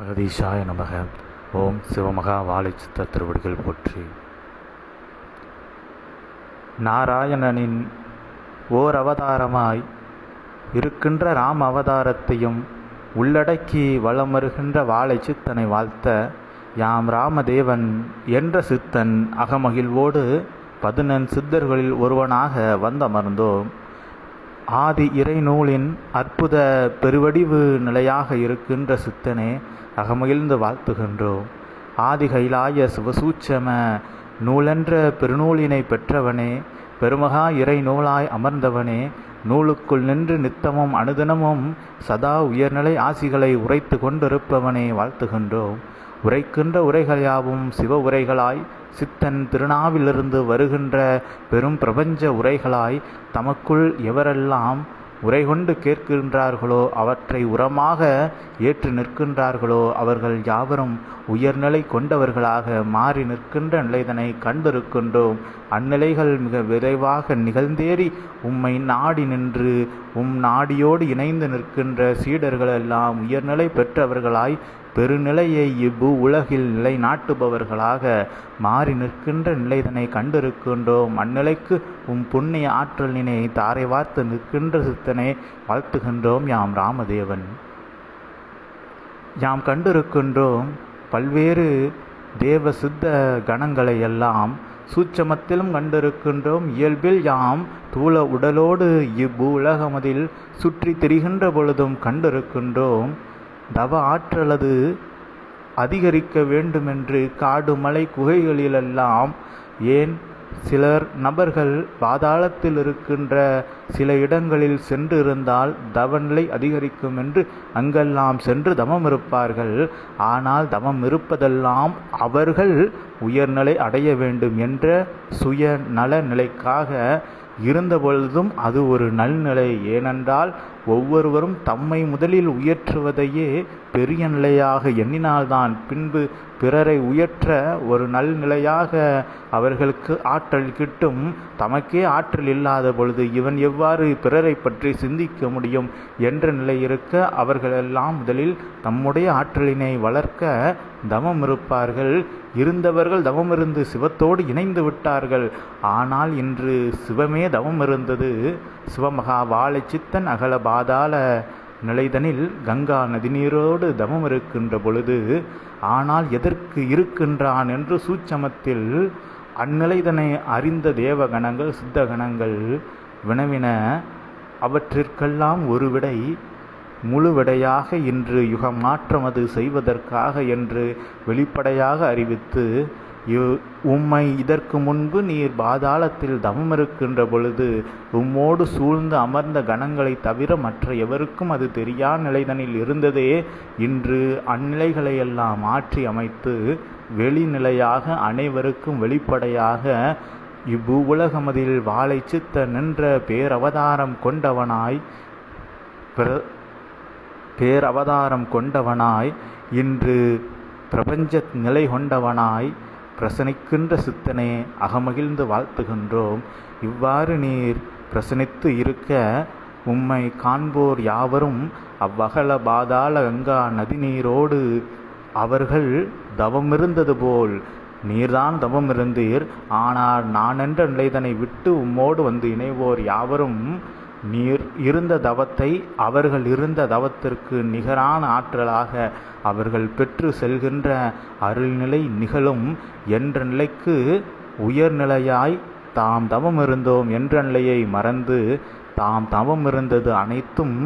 அகதீஷாய நமக. ஓம் சிவமகா வாழைச்சித்த திருவடிகள் போற்றி. நாராயணனின் ஓர் அவதாரமாய் இருக்கின்ற ராம அவதாரத்தையும் உள்ளடக்கி வலம் வருகின்ற வாழை சித்தனை வாழ்த்த யாம் ராமதேவன் என்ற சித்தன் அகமகிழ்வோடு பதினெண் சித்தர்களில் ஒருவனாக வந்தமர்ந்தோம். ஆதி இறைநூலின் அற்புத பெருவடிவு நிலையாக இருக்கின்ற சித்தனே அகமகிழ்ந்து வாழ்த்துகின்றோம். ஆதி கைலாய சிவசூட்சம நூலென்ற பெருநூலினை பெற்றவனே பெருமகா இறை நூலாய் அமர்ந்தவனே நூலுக்குள் நின்று நித்தமும் அனுதினமும் சதா உயர்நிலை ஆசிகளை உரைத்து கொண்டிருப்பவனே வாழ்த்துகின்றோம். உரைக்கின்ற உரைகள் யாவும் சிவ உரைகளாய் சித்தன் திருநாவிலிருந்து வருகின்ற பெரும் பிரபஞ்ச உரைகளாய் தமக்குள் எவரெல்லாம் உரை கொண்டு கேட்கின்றார்களோ அவற்றை உரமாக ஏற்று நிற்கின்றார்களோ அவர்கள் யாவரும் உயர்நிலை கொண்டவர்களாக மாறி நிற்கின்ற நிலைதனை கண்டிருக்கின்றோம். அந்நிலைகள் மிக விரைவாக நிகழ்ந்தேறி உம்மை நாடி நின்று உம் நாடியோடு இணைந்து நிற்கின்ற சீடர்களெல்லாம் உயர்நிலை பெற்றவர்களாய் பெருநிலையை இவ்வு உலகில் நிலைநாட்டுபவர்களாக மாறி நிற்கின்ற நிலைதனை கண்டிருக்கின்றோம். அந்நிலைக்கு உம் புண்ணிய ஆற்றலினை தாரை வார்த்து நிற்கின்ற சித்தனை வாழ்த்துகின்றோம் யாம் ராமதேவன். யாம் கண்டிருக்கின்றோம் பல்வேறு தேவ சித்த கணங்களை எல்லாம் சூட்சமத்திலும் கண்டிருக்கின்றோம். இயல்பில் யாம் தூள உடலோடு இவ்வு உலகமதில் சுற்றி திரிகின்ற பொழுதும் கண்டிருக்கின்றோம். தவ ஆற்றலது அதிகரிக்க வேண்டுமென்று காடு மலை குகைகளிலெல்லாம் ஏன் சிலர் நபர்கள் பாதாளத்தில் இருக்கின்ற சில இடங்களில் சென்றிருந்தால் தவநிலை அதிகரிக்கும் என்று அங்கெல்லாம் சென்று தமம் இருப்பார்கள். ஆனால் தமம் இருப்பதெல்லாம் அவர்கள் உயர்நிலை அடைய வேண்டும் என்ற சுய நல நிலைக்காக இருந்தபொழுதும் அது ஒரு நல்நிலை. ஏனென்றால் ஒவ்வொருவரும் தம்மை முதலில் உயற்றுவதையே பெரிய நிலையாக எண்ணினால்தான் பின்பு பிறரை உயற்ற ஒரு நல்நிலையாக அவர்களுக்கு ஆற்றல் கிட்டும். தமக்கே ஆற்றல் இல்லாத பொழுது இவன் எவ்வாறு பிறரை பற்றி சிந்திக்க முடியும் என்ற நிலை இருக்க அவர்களெல்லாம் முதலில் தம்முடைய ஆற்றலினை வளர்க்க தமம் இருப்பார்கள். இருந்தவர்கள் தவம் இருந்து சிவத்தோடு இணைந்து விட்டார்கள். ஆனால் இன்று சிவமே தவம் இருந்தது. சிவமகா வாழை சித்தன் அகல பாதாள நிலைதனில் கங்கா நதிநீரோடு தவம் இருக்கின்ற பொழுது ஆனால் எதற்கு இருக்கின்றான்? என்று சூட்சமத்தில் அந்நிலைதனை அறிந்த தேவகணங்கள் சித்தகணங்கள் வினவின அவற்றிற்கெல்லாம் ஒரு விடை முழுவிடையாக இன்று யுகம் மாற்றமது செய்வதற்காக என்று வெளிப்படையாக அறிவித்து உம்மை இதற்கு முன்பு நீர் பாதாளத்தில் தவம் இருக்கின்ற பொழுது உம்மோடு சூழ்ந்து அமர்ந்த கணங்களை தவிர மற்ற எவருக்கும் அது தெரியா நிலைதனில் இருந்ததே இன்று அந்நிலைகளையெல்லாம் மாற்றி அமைத்து வெளிநிலையாக அனைவருக்கும் வெளிப்படையாக இவ்வு உலகமதில் வாழை சித்த நின்ற பேரவதாரம் கொண்டவனாய் பேரவதாரம் கொண்டவனாய் இன்று பிரபஞ்ச நிலை கொண்டவனாய் பிரசனிக்கின்ற சித்தனே அகமகிழ்ந்து வாழ்த்துகின்றோம். இவ்வாறு நீர் பிரசனித்து இருக்க உம்மை காண்போர் யாவரும் அவ்வகல பாதாள கங்கா நதி நீரோடு அவர்கள் தவமிருந்தது போல் நீர்தான் தவம் இருந்தீர் ஆனால் நான் என்ற நிலைதனை விட்டு உம்மோடு வந்து இணைவோர் யாவரும் நீர் இருந்த தவத்தை அவர்கள் இருந்த தவத்திற்கு நிகரான ஆற்றலாக அவர்கள் பெற்று செல்கின்ற அருள்நிலை நிகழும் என்ற நிலைக்கு உயர்நிலையாய் தாம் தவம் இருந்தோம் என்ற நிலையை மறந்து தாம் தவம் இருந்தது அனைத்தும்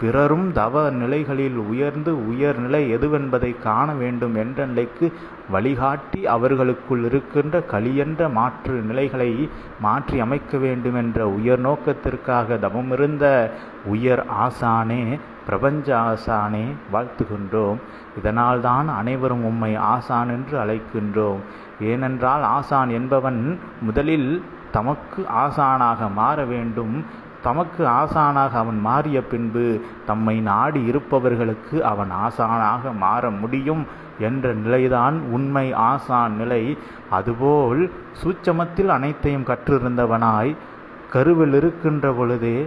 பிறரும் தவ நிலைகளில் உயர்ந்து உயர்நிலை எதுவென்பதை காண வேண்டும் என்ற நிலைக்கு வழிகாட்டி அவர்களுக்குள் இருக்கின்ற கலியென்ற மாற்று நிலைகளை மாற்றி அமைக்க வேண்டும் என்ற உயர் நோக்கத்திற்காக தவமிருந்த உயர் ஆசானே பிரபஞ்ச ஆசானே வாழ்த்துகின்றோம். இதனால்தான் அனைவரும் உம்மை ஆசான் என்று அழைக்கின்றோம். ஏனென்றால் ஆசான் என்பவன் முதலில் தமக்கு ஆசானாக மாற வேண்டும். தமக்கு ஆசானாக அவன் மாறிய பின்பு தம்மை நாடி இருப்பவர்களுக்கு அவன் ஆசானாக மாற முடியும் என்ற நிலைதான் உண்மை ஆசான் நிலை. அதுபோல் சூட்சமத்தில் அனைத்தையும் கற்றிருந்தவனாய் கருவில் இருக்கின்ற பொழுதே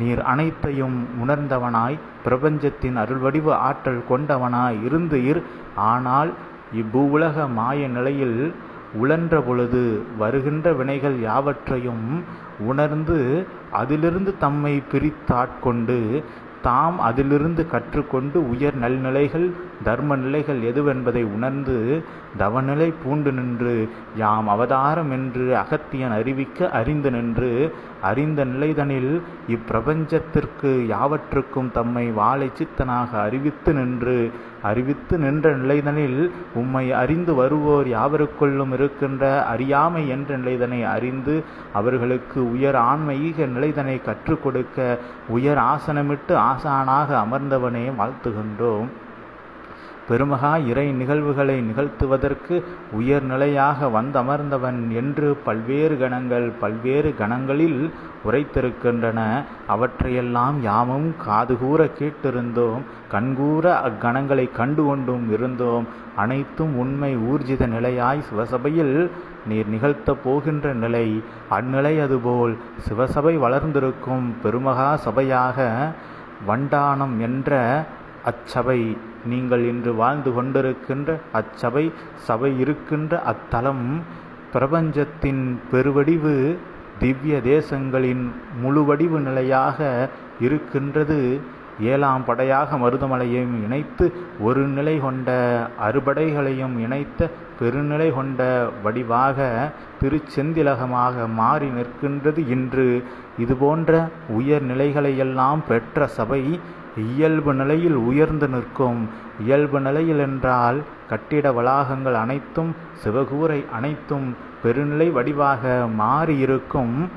நீர் அனைத்தையும் உணர்ந்தவனாய் பிரபஞ்சத்தின் அருள்வடிவு ஆற்றல் கொண்டவனாய் இருந்து இர். ஆனால் இப்பூவுலக மாய நிலையில் உழன்ற பொழுது வருகின்ற வினைகள் யாவற்றையும் உணர்ந்து அதிலிருந்து தம்மை பிரித்தாட்கொண்டு தாம் அதிலிருந்து கற்றுக்கொண்டு உயர் நல்நிலைகள் தர்ம நிலைகள் எதுவென்பதை உணர்ந்து தவநிலை பூண்டு நின்று யாம் அவதாரம் என்று அகத்தியன் அறிவிக்க அறிந்து நின்று அறிந்த நிலைதனில் இப்பிரபஞ்சத்திற்கு யாவற்றுக்கும் தம்மை வாழை சித்தனாக அறிவித்து நின்று அறிவித்து நின்ற நிலைதனில் உம்மை அறிந்து வருவோர் யாவருக்குள்ளும் இருக்கின்ற அறியாமை என்ற நிலைதனை அறிந்து அவர்களுக்கு உயர் ஆன்மீக நிலைதனை கற்றுக் கொடுக்க உயர் ஆசனமிட்டு ஆசானாக அமர்ந்தவனே வாழ்த்துகின்றோம். பெருமகா இறை நிகழ்வுகளை நிகழ்த்துவதற்கு உயர்நிலையாக வந்தமர்ந்தவன் என்று பல்வேறு கணங்கள் பல்வேறு கணங்களில் உரைத்திருக்கின்றன. அவற்றையெல்லாம் யாமும் காதுகூற கேட்டிருந்தோம். கண்கூற அக்கணங்களை கண்டு கொண்டும் இருந்தோம். அனைத்தும் உண்மை ஊர்ஜித நிலையாய் சிவசபையில் நீர் நிகழ்த்தப் போகின்ற நிலை. அந்நிலை அதுபோல் சிவசபை வளர்ந்திருக்கும் பெருமகா சபையாக வண்டானம் என்ற அச்சபை நீங்கள் இன்று வாழ்ந்து கொண்டிருக்கின்ற அச்சபை சபை இருக்கின்ற அத்தலம் பிரபஞ்சத்தின் பெருவடிவு திவ்ய தேசங்களின் முழுவடிவு நிலையாக இருக்கின்றது. ஏழாம் படையாக மருதமலையையும் இணைத்து ஒரு நிலை கொண்ட அறுபடைகளையும் இணைத்த பெருநிலை கொண்ட வடிவாக திருச்செந்திலகமாக மாறி நிற்கின்றது இன்று. இதுபோன்ற உயர் நிலைகளையெல்லாம் பெற்ற சபை இயல்பு நிலையில் உயர்ந்து நிற்கும். இயல்பு நிலையில் என்றால் கட்டிட வளாகங்கள் அனைத்தும் சிவகூரை அனைத்தும் பெருநிலை வடிவாக மாறியிருக்கும்.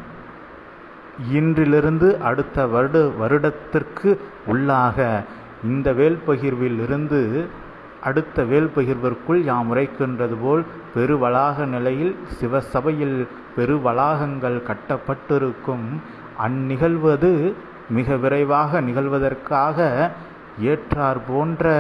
இன்றிலிருந்து அடுத்த வருட வருடத்திற்கு உள்ளாக. இந்த வேல்பகிர்வில் இருந்து அடுத்த வேல்பகிர்விற்குள் யாம் உரைக்கின்றது போல் பெருவளாக நிலையில் சிவசபையில் பெருவளாகங்கள் கட்டப்பட்டிருக்கும். அந்நிகழ்வது மிக விரைவாக நிகழ்வதற்காக ஏற்றார் போன்ற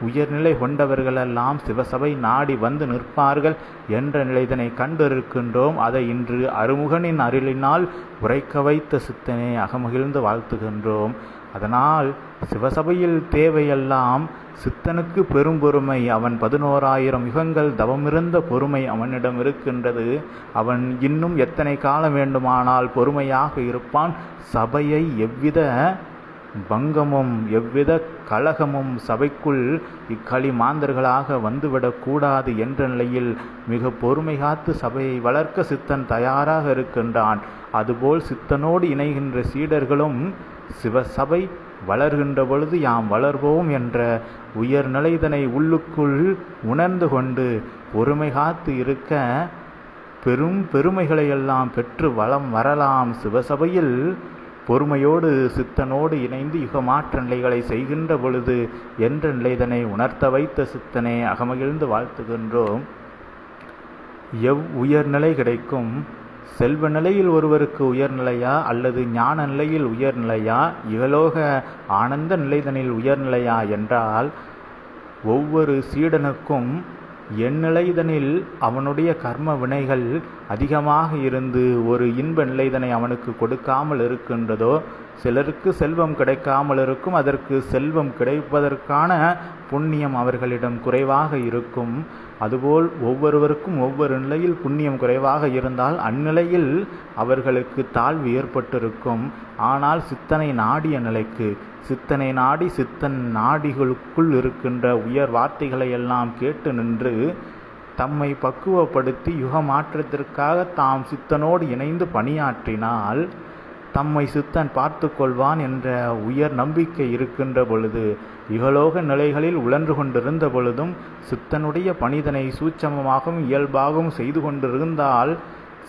உயர்நிலை கொண்டவர்களெல்லாம் சிவசபை நாடி வந்து நிற்பார்கள் என்ற நிலைதனை கண்டிருக்கின்றோம். அதை இன்று அருமுகனின் அருளினால் உரைக்க வைத்த சித்தனை அகமகிழ்ந்து வாழ்த்துகின்றோம். அதனால் சிவசபையில் தேவையெல்லாம் சித்தனுக்கு பெரும் பொறுமை அவன் பதினோராயிரம் யுகங்கள் தவமிருந்த பொறுமை அவனிடம் இருக்கின்றது. அவன் இன்னும் எத்தனை காலம் வேண்டுமானால் பொறுமையாக இருப்பான். சபையை எவ்வித பங்கமும் எவ்வித கலகமும் சபைக்குள் இக்களி மாந்தர்களாக வந்துவிடக்கூடாது என்ற நிலையில் மிக பொறுமை காத்து சபையை வளர்க்க சித்தன் தயாராக இருக்கின்றான். அதுபோல் சித்தனோடு இணைகின்ற சீடர்களும் சிவசபை வளர்கின்ற பொழுது யாம் வளர்வோம் என்ற உயர்நிலைதனை உள்ளுக்குள் உணர்ந்து கொண்டு பொறுமை காத்து இருக்க பெரும் பெருமைகளையெல்லாம் பெற்று வளம் வரலாம். சிவசபையில் பொறுமையோடு சித்தனோடு இணைந்து யுகமாற்ற நிலைகளை செய்கின்ற பொழுது என்ற நிலைதனை உணர்த்த வைத்த சித்தனை அகமகிழ்ந்து வாழ்த்துகின்றோம். எவ் உயர்நிலை கிடைக்கும்? செல்வ நிலையில் ஒருவருக்கு உயர்நிலையா அல்லது ஞான நிலையில் உயர்நிலையா? இகலோக ஆனந்த நிலைதனில் உயர்நிலையா என்றால் ஒவ்வொரு சீடனுக்கும் எந்நிலைதனில் அவனுடைய கர்ம வினைகள் அதிகமாக இருந்து ஒரு இன்ப நிலைதனை அவனுக்கு கொடுக்காமல் இருக்கின்றதோ சிலருக்கு செல்வம் கிடைக்காமல் இருக்கும் அதற்கு செல்வம் கிடைப்பதற்கான புண்ணியம் அவர்களிடம் குறைவாக இருக்கும். அதுபோல் ஒவ்வொருவருக்கும் ஒவ்வொரு நிலையில் புண்ணியம் குறைவாக இருந்தால் அந்நிலையில் அவர்களுக்கு தாழ்வு ஏற்பட்டிருக்கும். ஆனால் சித்தனை நாடிய நிலைக்கு சித்தனை நாடி சித்தன் நாடிகளுக்குள் இருக்கின்ற உயர் வார்த்தைகளை எல்லாம் கேட்டு நின்று தம்மை பக்குவப்படுத்தி யுக மாற்றத்திற்காக தாம் சித்தனோடு இணைந்து பணியாற்றினால் தம்மை சித்தன் பார்த்து கொள்வான் என்ற உயர் நம்பிக்கை இருக்கின்ற பொழுது இகலோக நிலைகளில் உழன்று கொண்டிருந்த பொழுதும் சித்தனுடைய பணிதனை சூட்சமமாகவும் இயல்பாகவும் செய்து கொண்டிருந்தால்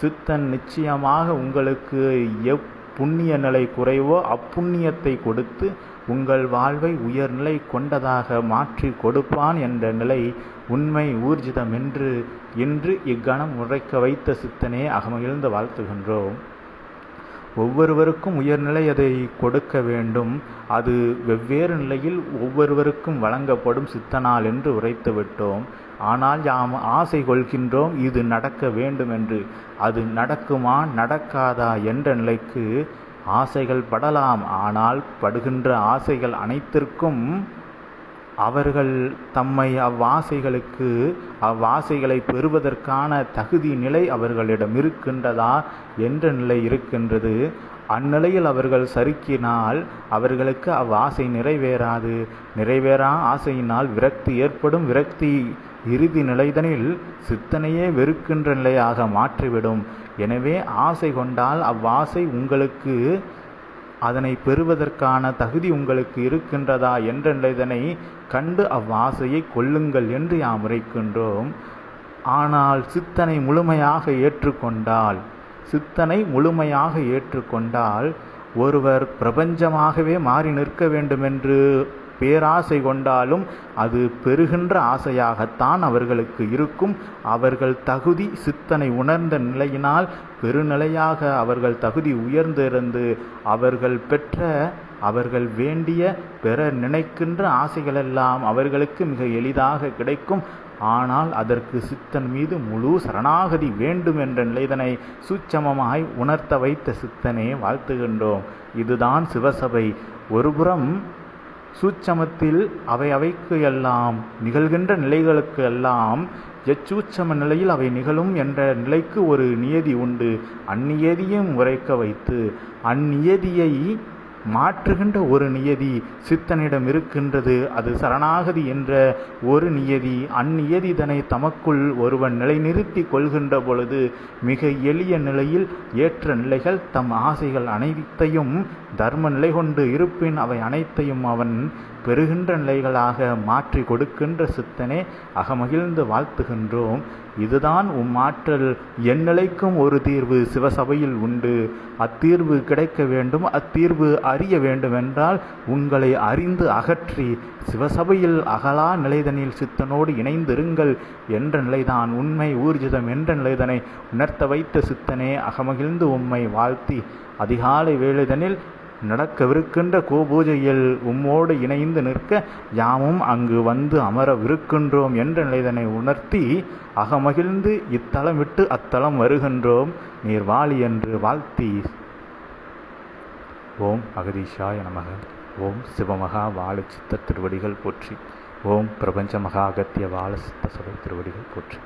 சித்தன் நிச்சயமாக உங்களுக்கு எப் புண்ணிய நிலை குறைவோ அப்புண்ணியத்தை கொடுத்து உங்கள் வாழ்வை உயர்நிலை கொண்டதாக மாற்றி கொடுப்பான் என்ற நிலை உண்மை ஊர்ஜிதம் என்று இன்று இக்கணம் உரைக்க வைத்த சித்தனே அகமகிழ்ந்து வாழ்த்துகின்றோம். ஒவ்வொருவருக்கும் உயர்நிலை அதை கொடுக்க வேண்டும். அது வெவ்வேறு நிலையில் ஒவ்வொருவருக்கும் வழங்கப்படும் சித்தனால் என்று உரைத்து விட்டோம். ஆனால் யாம் ஆசை கொள்கின்றோம் இது நடக்க வேண்டும் என்று. அது நடக்குமா நடக்காதா என்ற நிலைக்கு ஆசைகள் படலாம். ஆனால் படுகின்ற ஆசைகள் அனைத்திற்கும் அவர்கள் தம்மை அவ்வாசைகளுக்கு அவ்வாசைகளை பெறுவதற்கான தகுதி நிலை அவர்களிடம் இருக்கின்றதா? என்ற நிலை இருக்கின்றது. அந்நிலையில் அவர்கள் சறுக்கினால் அவர்களுக்கு அவ்வாசை நிறைவேறாது. நிறைவேறா ஆசையினால் விரக்தி ஏற்படும். விரக்தி இறுதி நிலைதனில் சித்தனையே வெறுக்கின்ற நிலையாக மாற்றிவிடும். எனவே ஆசை கொண்டால் அவ்வாசை உங்களுக்கு அதனை பெறுவதற்கான தகுதி உங்களுக்கு இருக்கின்றதா என்ற நிலைதனை கண்டு அவ்வாசையை கொள்ளுங்கள் என்று யாம் உரைக்கின்றோம். ஆனால் சித்தனை முழுமையாக ஏற்றுக்கொண்டால் சித்தனை முழுமையாக ஏற்றுக்கொண்டால் ஒருவர் பிரபஞ்சமாகவே மாறி நிற்க வேண்டுமென்று பேராசை கொண்டாலும் அது பெறுகின்ற ஆசையாகத்தான் அவர்களுக்கு இருக்கும். அவர்கள் தகுதி சித்தனை உணர்ந்த நிலையினால் பெருநிலையாக அவர்கள் தகுதி உயர்ந்திருந்து அவர்கள் பெற்ற அவர்கள் வேண்டிய பெற நினைக்கின்ற ஆசைகளெல்லாம் அவர்களுக்கு மிக எளிதாக கிடைக்கும். ஆனால் அதற்கு சித்தன் மீது முழு சரணாகதி வேண்டும் என்ற நிலைதனை சூட்சமமாய் உணர்த்த வைத்த சித்தனே வாழ்த்துகின்றோம். இதுதான் சிவசபை. ஒருபுறம் சூட்சமத்தில் அவை அவைக்கு எல்லாம் நிகழ்கின்ற நிலைகளுக்கு எல்லாம் எச்சூட்சம நிலையில் அவை நிகழும் என்ற நிலைக்கு ஒரு நியதி உண்டு. அந்நியதியும் உரைக்க வைத்து அந்நியதியை மாற்றுகின்ற ஒரு நியதி சித்தனிடம் இருக்கின்றது. அது சரணாகதி என்ற ஒரு நியதி. அந்நியதி தனை தமக்குள் ஒருவன் நிலைநிறுத்தி கொள்கின்ற பொழுது மிக எளிய நிலையில் ஏற்ற நிலைகள் தம் ஆசைகள் அனைத்தையும் தர்ம நிலை கொண்டு இருப்பின் அவை அனைத்தையும் அவன் பெறுகின்ற நிலைகளாக மாற்றி கொடுக்கின்ற சித்தனே அகமகிழ்ந்து வாழ்த்துகின்றோம். இதுதான் உம் ஆற்றல். எந்நிலைக்கும் ஒரு தீர்வு சிவசபையில் உண்டு. அத்தீர்வு கிடைக்க வேண்டும் அத்தீர்வு அறிய வேண்டுமென்றால் உங்களை அறிந்து அகற்றி சிவசபையில் அகலா நிலைதனில் சித்தனோடு இணைந்திருங்கள் என்ற நிலைதான். உண்மை ஊர்ஜிதம் என்ற நிலைதனை உணர்த்த வைத்த சித்தனே அகமகிழ்ந்து உம்மை வாழ்த்தி. அதிகாலை வேளுதனில் நடக்கவிருக்கின்ற கோபூஜையில் உம்மோடு இணைந்து நிற்க யாமும் அங்கு வந்து அமரவிருக்கின்றோம் என்ற நிலைதனை உணர்த்தி அகமகிழ்ந்து இத்தலம் விட்டு அத்தலம் வருகின்றோம் நீர் வாழி என்று வாழ்த்தி. ஓம் அகதீஷாய நமக. ஓம் சிவமகா வாழ சித்த திருவடிகள் போற்றி. ஓம் பிரபஞ்ச மகா அகத்திய வாழ சித்த சபை திருவடிகள் போற்றி.